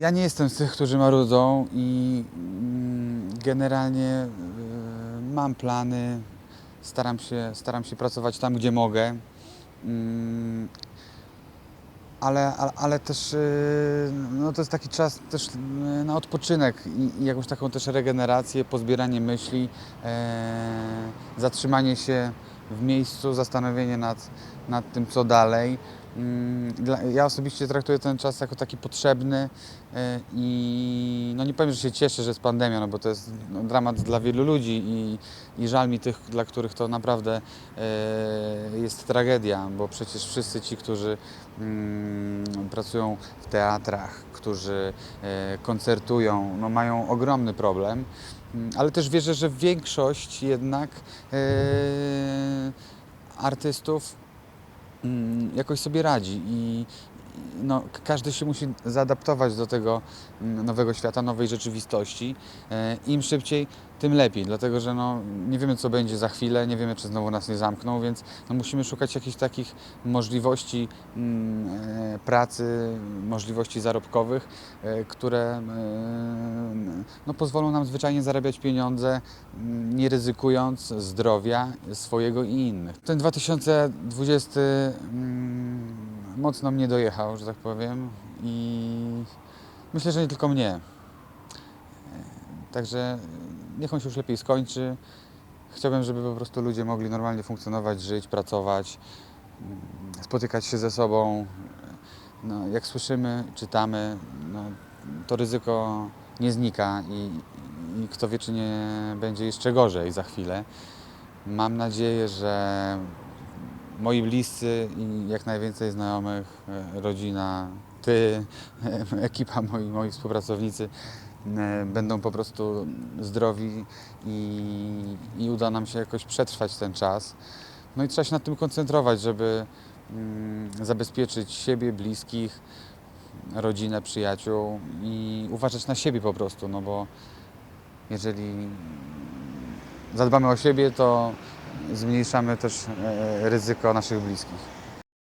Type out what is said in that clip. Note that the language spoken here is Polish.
Ja nie jestem z tych, którzy marudzą i mm, generalnie y, mam plany, staram się, staram się pracować tam, gdzie mogę. Mm, Ale, ale, też y, no to jest taki czas też y, na odpoczynek i, jakąś taką też regenerację, pozbieranie myśli, e, zatrzymanie się w miejscu, zastanowienie nad, nad tym, co dalej. Mm, ja osobiście traktuję ten czas jako taki potrzebny e, i no nie powiem, że się cieszę, że jest pandemia, no bo to jest no, dramat dla wielu ludzi i, i żal mi tych, dla których to naprawdę e, jest tragedia, bo przecież wszyscy ci, którzy mm, pracują w teatrach, którzy e, koncertują, no mają ogromny problem. Mm, Ale też wierzę, że większość jednak artystów jakoś sobie radzi i no, każdy się musi zaadaptować do tego mm, nowego świata, nowej rzeczywistości. E, Im szybciej, tym lepiej, dlatego że no, nie wiemy, co będzie za chwilę, nie wiemy, czy znowu nas nie zamkną, więc no, musimy szukać jakichś takich możliwości mm, e, pracy, możliwości zarobkowych, e, które no, pozwolą nam zwyczajnie zarabiać pieniądze, mm, nie ryzykując zdrowia swojego i innych. Ten 2020 mm, mocno mnie dojechał, że tak powiem, i myślę, że nie tylko mnie. E, Także niech on się już lepiej skończy. Chciałbym, żeby po prostu ludzie mogli normalnie funkcjonować, żyć, pracować, mm, spotykać się ze sobą. No, jak słyszymy, czytamy, no, to ryzyko nie znika i, i kto wie, czy nie będzie jeszcze gorzej za chwilę. Mam nadzieję, że moi bliscy i jak najwięcej znajomych, e, rodzina, ty, ekipa moi, moi współpracownicy e, będą po prostu zdrowi i, i uda nam się jakoś przetrwać ten czas. No i trzeba się nad tym koncentrować, żeby mm, zabezpieczyć siebie, bliskich, rodzinę, przyjaciół i uważać na siebie po prostu, no bo jeżeli zadbamy o siebie, to zmniejszamy też e, ryzyko naszych bliskich.